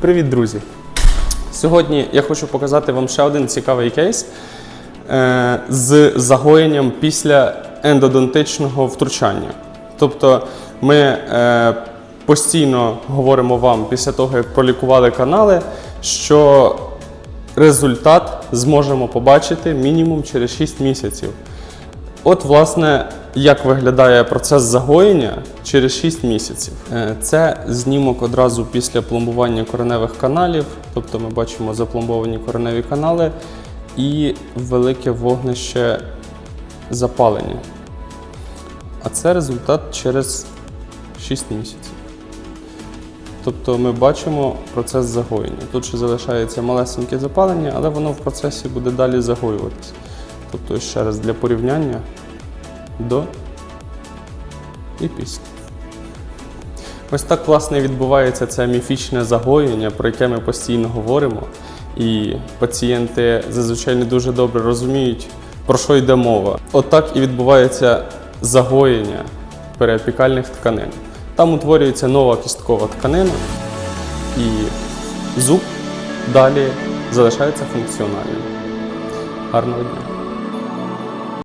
Привіт, друзі! Сьогодні я хочу показати вам ще один цікавий кейс е, з загоєнням після ендодонтичного втручання. Тобто ми е, постійно говоримо вам після того, як пролікували канали, що результат зможемо побачити мінімум через 6 місяців. От, власне, як виглядає процес загоєння через 6 місяців. Е, Це знімок одразу після пломбування кореневих каналів, тобто ми бачимо запломбовані кореневі канали і велике вогнище запалення. А це результат через 6 місяців. Тобто ми бачимо процес загоєння. Тут ще залишається малесеньке запалення, але воно в процесі буде далі загоюватися. Тобто, ще раз для порівняння до і після. Ось так, власне, відбувається це міфічне загоєння, про яке ми постійно говоримо. І пацієнти зазвичай не дуже добре розуміють, про що йде мова. От і відбувається загоєння переапікальних тканин. Там утворюється нова кісткова тканина, і зуб далі залишається функціональним. Гарного дня!